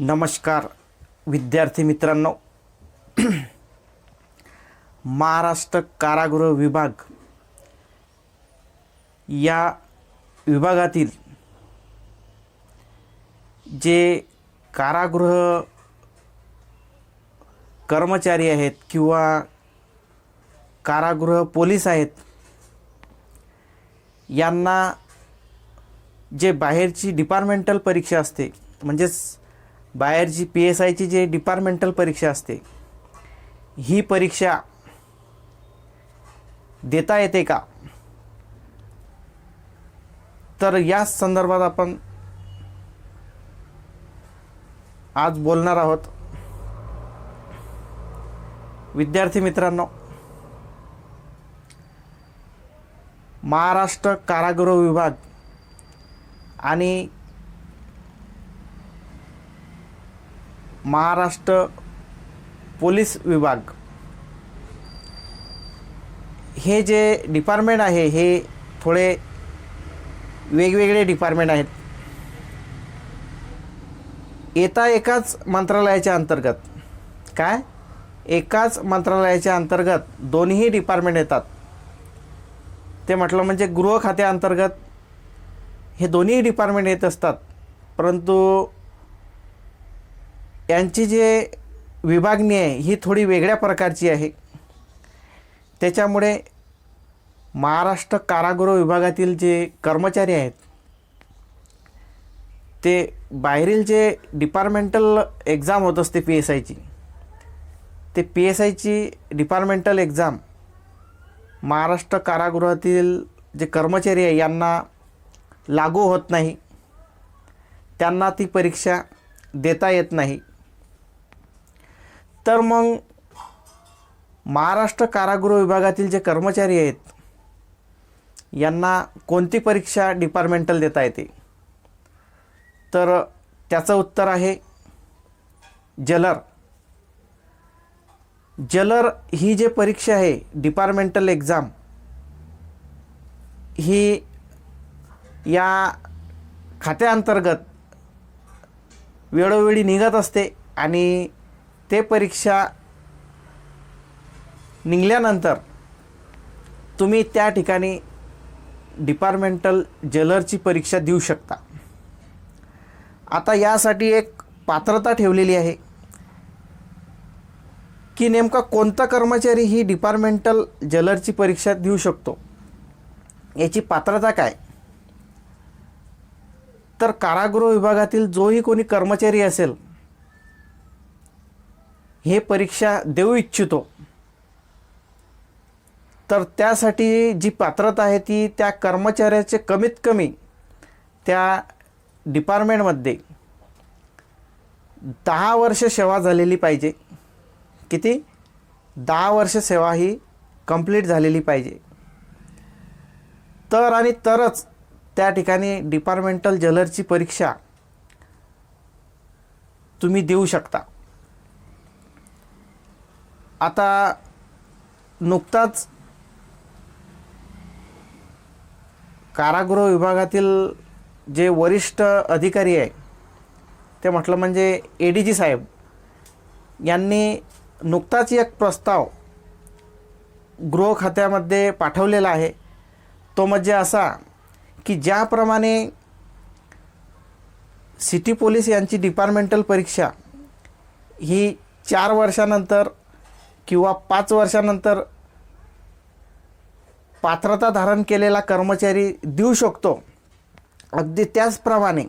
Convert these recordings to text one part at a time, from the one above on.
नमस्कार विद्यार्थी मित्रांनो. महाराष्ट्र कारागृह विभाग या विभागातील जे कारागृह कर्मचारी आहेत किंवा कारागृह पोलीस आहेत यांना जे बाहेरची डिपार्टमेंटल परीक्षा असते म्हणजेच बाहेरची पी एस आयची जे डिपार्टमेंटल परीक्षा असते ही परीक्षा देता येते का? तर या संदर्भात आपण आज बोलणार आहोत. विद्यार्थी मित्रांनो महाराष्ट्र कारागृह विभाग आणि महाराष्ट्र पोलीस विभाग. हे जे डिपार्टमेंट आहे हे थोडे वेगवेगळे डिपार्टमेंट आहेत. येता एकाच मंत्रालयाच्या अंतर्गत. काय? एकाच मंत्रालयाच्या अंतर्गत दोन्ही डिपार्टमेंट येतात. ते म्हटलं म्हणजे गृह खात्याअंतर्गत हे दोन्ही डिपार्टमेंट येत असतात. परंतु यांची जे विभागणी आहे ही थोडी वेगळ्या प्रकारची आहे. त्याच्यामुळे महाराष्ट्र कारागृह विभागातील जे कर्मचारी आहेत ते बाहेरील जे डिपार्टमेंटल एक्झाम होत असते पी एस आयची ते पी एस आयची डिपार्टमेंटल एक्झाम महाराष्ट्र कारागृहातील जे कर्मचारी आहे यांना लागू होत नाही. त्यांना ती परीक्षा देता येत नाही. तर मग महाराष्ट्र कारागृह विभागातील जे कर्मचारी आहेत यांना कोणती परीक्षा डिपार्टमेंटल देता येते? तर त्याचं उत्तर आहे जलर. जलर ही जे परीक्षा आहे डिपार्टमेंटल एक्झाम ही या खात्याअंतर्गत वेळोवेळी निघत असते आणि ते परीक्षा निघल्यानंतर तुम्ही त्या ठिकाणी डिपार्टमेंटल जेलरची परीक्षा देऊ शकता. आता यासाठी एक पात्रता ठेवलेली आहे की नेमका कोणता कर्मचारी ही डिपार्टमेंटल जेलरची परीक्षा देऊ शकतो? याची पात्रता काय? तर कारागृह विभागातील जोही कोणी कर्मचारी असेल हे परीक्षा देऊ इच्छितो. तर त्यासाठी जी पात्रता आहे ती त्या कर्मचाऱ्याचे कमीत कमी त्या डिपार्टमेंटमध्ये दहा वर्ष सेवा झालेली पाहिजे. किती? दहा वर्ष सेवा ही कंप्लीट झालेली पाहिजे. तर आणि तरच त्या ठिकाणी डिपार्टमेंटल जलरची परीक्षा तुम्ही देऊ शकता. आता नुकताच कारागृह विभागातील जे वरिष्ठ अधिकारी आहे ते म्हटलं म्हणजे ए डी जी साहेब यांनी नुकताच एक प्रस्ताव गृह खात्यामध्ये पाठवलेला आहे. तो म्हणजे असा की ज्याप्रमाणे सिटी पोलीस यांची डिपार्टमेंटल परीक्षा ही चार वर्षानंतर किंवा पाच वर्षानंतर पात्रता धारण केलेला कर्मचारी देऊ शकतो. अगदी त्याचप्रमाणे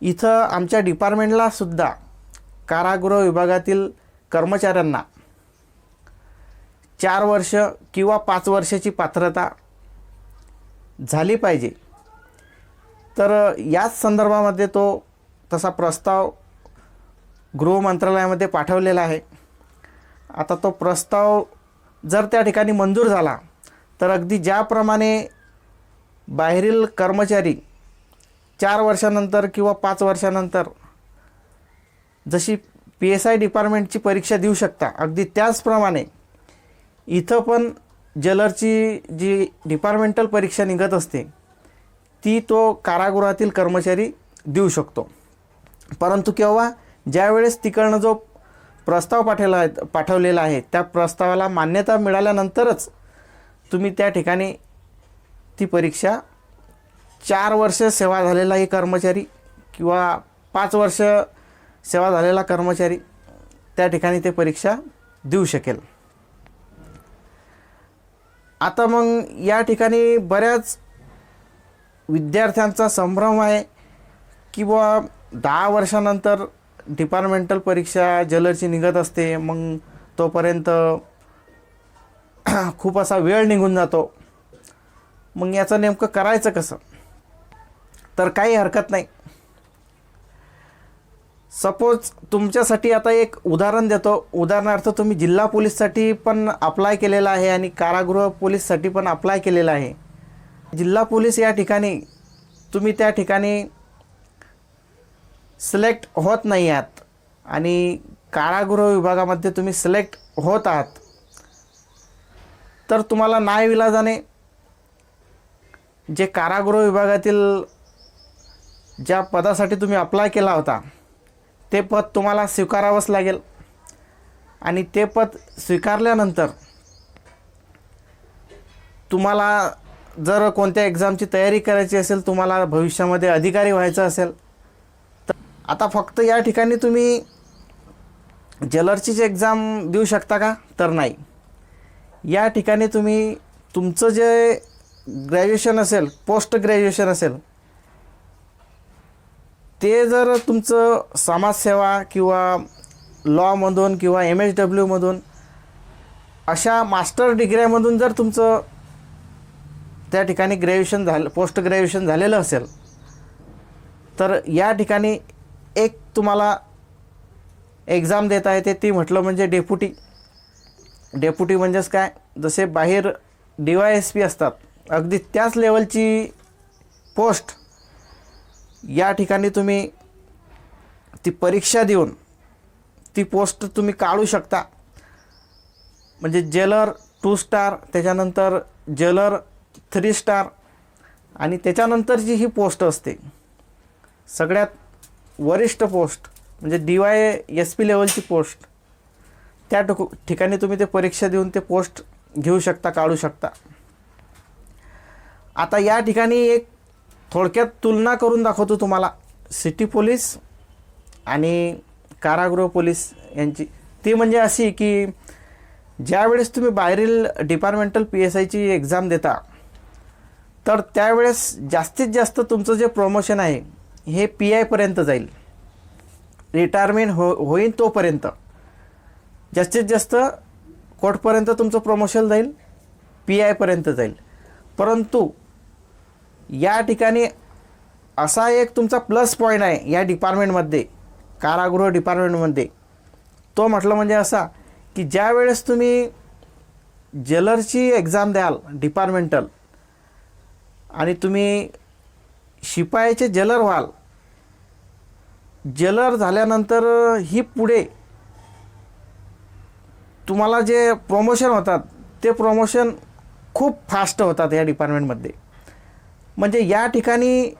इथं आमच्या डिपार्टमेंटला सुद्धा कारागृह विभागातील कर्मचाऱ्यांना चार वर्ष किंवा पाच वर्षाची पात्रता झाली पाहिजे. तर याच संदर्भामध्ये तो तसा प्रस्ताव गृह मंत्रालयामध्ये पाठवलेला आहे. आता तो प्रस्ताव जर त्या ठिकाणी मंजूर झाला तर अगदी ज्याप्रमाणे बाहेरील कर्मचारी चार वर्षानंतर किंवा पाच वर्षानंतर जशी पी एस आय डिपार्टमेंटची परीक्षा देऊ शकता अगदी त्याचप्रमाणे इथं पण जलरची जी डिपार्टमेंटल परीक्षा निघत असते ती तो कारागृहातील कर्मचारी देऊ शकतो. परंतु केव्हा? ज्यावेळेस तिकडनं जो प्रस्ताव पाठवला आहे पाठवलेला आहे. त्या प्रस्तावाला मान्यता मिळाल्यानंतरच तुम्ही त्या ठिकाणी ती परीक्षा चार वर्ष सेवा झालेलाही कर्मचारी किंवा पाच वर्ष सेवा झालेला कर्मचारी त्या ठिकाणी ते परीक्षा देऊ शकेल. आता मग या ठिकाणी बऱ्याच विद्यार्थ्यांचा संभ्रम आहे की दहा वर्षानंतर डिपार्टमेंटल परीक्षा जलरची निघत असते मग तोपर्यंत खूप असा वेळ निघून जातो. मग याचं नेमकं करायचं कसं? तर काही हरकत नाही. सपोज तुमच्यासाठी आता एक उदाहरण देतो. उदाहरणार्थ तुम्ही जिल्हा पोलीससाठी पण अप्लाय केलेला आहे आणि कारागृह पोलीससाठी पण अप्लाय केलेला आहे. जिल्हा पोलीस या ठिकाणी तुम्ही त्या ठिकाणी सिलेक्ट होत नाही आहात. आणि कारागृह विभागामध्ये तुम्ही सिलेक्ट होत आहात. तर तुम्हाला नायविलाजाने जे कारागृह विभागातील ज्या पदासाठी तुम्ही अप्लाय केला होता ते पद तुम्हाला स्वीकारावंच लागेल. आणि ते पद स्वीकारल्यानंतर तुम्हाला जर कोणत्या एक्झामची तयारी करायची असेल तुम्हाला भविष्यामध्ये अधिकारी व्हायचं असेल आता फक्त या ठिकाणी तुम्ही जलरचीच एक्झाम देऊ शकता का? तर नाही. या ठिकाणी तुम्ही तुमचं जे ग्रॅज्युएशन असेल पोस्ट ग्रॅज्युएशन असेल ते जर तुमचं समाजसेवा किंवा लॉमधून किंवा एम एच डब्ल्यूमधून अशा मास्टर डिग्र्यामधून जर तुमचं त्या ठिकाणी ग्रॅज्युएशन झालं पोस्ट ग्रॅज्युएशन झालेलं असेल तर या ठिकाणी एक तुम्हाला एक्झाम देता येते ती म्हटलं म्हणजे डेप्युटी डेप्युटी म्हणजेच काय? जसे बाहेर डी वाय एस पी असतात अगदी त्याच लेवलची पोस्ट या ठिकाणी तुम्ही ती परीक्षा देऊन ती पोस्ट तुम्ही काढू शकता. म्हणजे जेलर टू स्टार त्याच्यानंतर जेलर थ्री स्टार आणि त्याच्यानंतरची ही पोस्ट असते. सगळ्यात वरिष्ठ पोस्ट म्हणजे डी वाय एस पी लेवलची पोस्ट त्या टुकू ठिकाणी तुम्ही ते परीक्षा देऊन ते पोस्ट घेऊ शकता काढू शकता. आता या ठिकाणी एक थोडक्यात तुलना करून दाखवतो तुम्हाला. सिटी पोलीस आणि कारागृह पोलीस यांची ती म्हणजे अशी की ज्यावेळेस तुम्ही बाहेरील डिपार्टमेंटल पी एस आयची एक्झाम देता तर त्यावेळेस जास्तीत जास्त तुमचं जे प्रमोशन आहे हे पी आयपर्यंत जाईल. रिटायरमेंट हो होईल तोपर्यंत. जास्तीत जास्त कोर्टपर्यंत तुमचं प्रमोशन जाईल पी आयपर्यंत जाईल. परंतु या ठिकाणी असा एक तुमचा प्लस पॉईंट आहे या डिपार्टमेंटमध्ये कारागृह डिपार्टमेंटमध्ये तो म्हटलं म्हणजे असा की ज्या वेळेस तुम्ही जेलरची एक्झाम द्याल डिपार्टमेंटल आणि तुम्ही शिपायाचे जलर व्हाल. जलर झाल्यानंतर ही पुढे तुम्हाला जे प्रमोशन होतात ते प्रमोशन खूप फास्ट होतात या डिपार्टमेंटमध्ये म्हणजे या ठिकाणी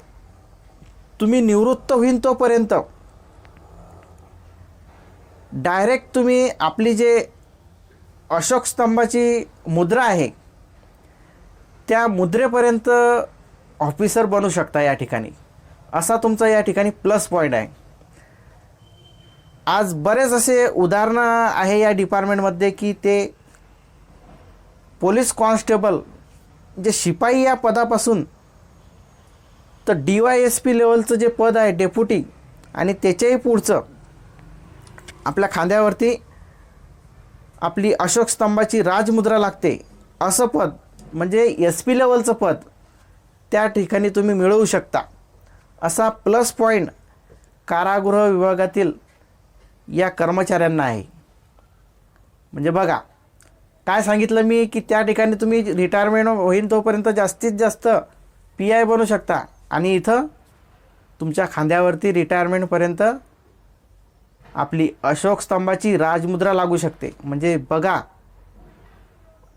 तुम्ही निवृत्त होईन तोपर्यंत डायरेक्ट तुम्ही आपली जे अशोक स्तंभाची मुद्रा आहे त्या मुद्रेपर्यंत ऑफिसर बनू शकता या ठिकाणी. असा तुमचा या ठिकाणी प्लस पॉईंट आहे. आज बरेच असे उदाहरणं आहे या डिपार्टमेंटमध्ये की ते पोलीस कॉन्स्टेबल जे शिपाई या पदापासून तर डी वाय एस पी लेवलचं जे पद आहे डेप्युटी आणि त्याच्याही पुढचं आपल्या खांद्यावरती आपली अशोक स्तंभाची राजमुद्रा लागते. असं पद म्हणजे एस पी लेवलचं पद त्या ठिकाणी तुम्ही मिळवू शकता. असा प्लस पॉईंट कारागृह विभागातील या कर्मचाऱ्यांना आहे. म्हणजे बघा काय सांगितलं मी की त्या ठिकाणी तुम्ही रिटायरमेंट होईन तोपर्यंत जास्तीत जास्त पी आय बनू शकता. आणि इथं तुमच्या खांद्यावरती रिटायरमेंटपर्यंत आपली अशोक स्तंभाची राजमुद्रा लागू शकते. म्हणजे बघा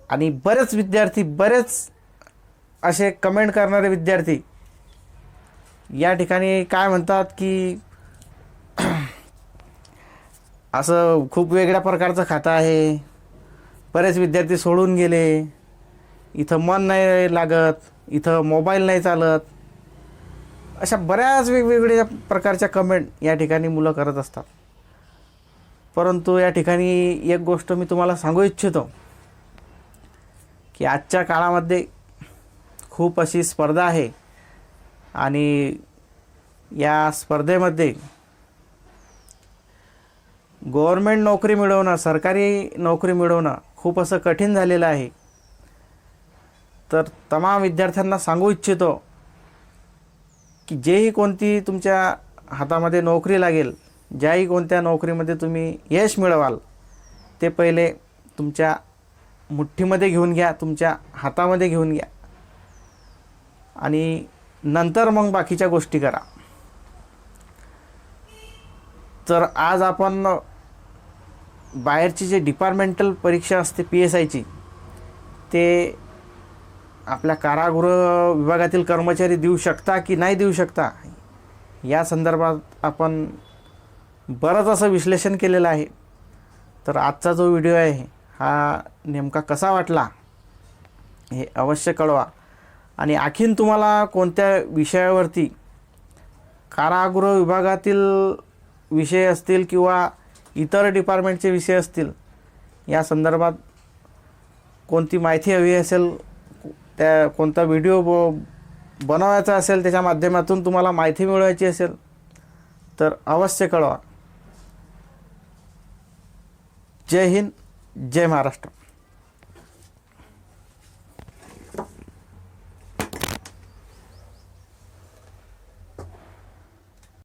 आणि बरेच विद्यार्थी बरेच असे कमेंट करणारे विद्यार्थी या ठिकाणी काय म्हणतात की असं खूप वेगळ्या प्रकारचं खातं आहे. बरेच विद्यार्थी सोडून गेले. इथं मन नाही लागत इथं मोबाईल नाही चालत. अशा बऱ्याच वेगवेगळ्या प्रकारच्या कमेंट या ठिकाणी मुलं करत असतात. परंतु या ठिकाणी एक गोष्ट मी तुम्हाला सांगू इच्छितो की आजच्या काळामध्ये खूप अशी स्पर्धा आहे. आणि या स्पर्धेमध्ये गव्हर्मेंट नोकरी मिळवणं सरकारी नोकरी मिळवणं खूप असं कठीण झालेलं आहे. तर तमाम विद्यार्थ्यांना सांगू इच्छितो की जेही कोणती तुमच्या हातामध्ये नोकरी लागेल ज्याही कोणत्या नोकरीमध्ये तुम्ही यश मिळवाल ते पहिले तुमच्या मुठ्ठीमध्ये घेऊन घ्या तुमच्या हातामध्ये घेऊन घ्या. आणि नंतर मग बाकीच्या गोष्टी करा. तर आज आपण बाहेरची जे डिपार्टमेंटल परीक्षा असते पी एस आयची ते आपल्या कारागृह विभागातील कर्मचारी देऊ शकता की नाही देऊ शकता या संदर्भात आपण बरंच असं विश्लेषण केलेलं आहे. तर आजचा जो व्हिडिओ आहे हा नेमका कसा वाटला हे अवश्य कळवा. आणि आणखीन तुम्हाला कोणत्या विषयावरती कारागृह विभागातील विषय असतील किंवा इतर डिपार्टमेंटचे विषय असतील या संदर्भात कोणती माहिती हवी असेल त्या कोणता व्हिडिओ ब बनवायचा असेल त्याच्या माध्यमातून तुम्हाला माहिती मिळवायची असेल तर अवश्य कळवा. जय हिंद जय महाराष्ट्र.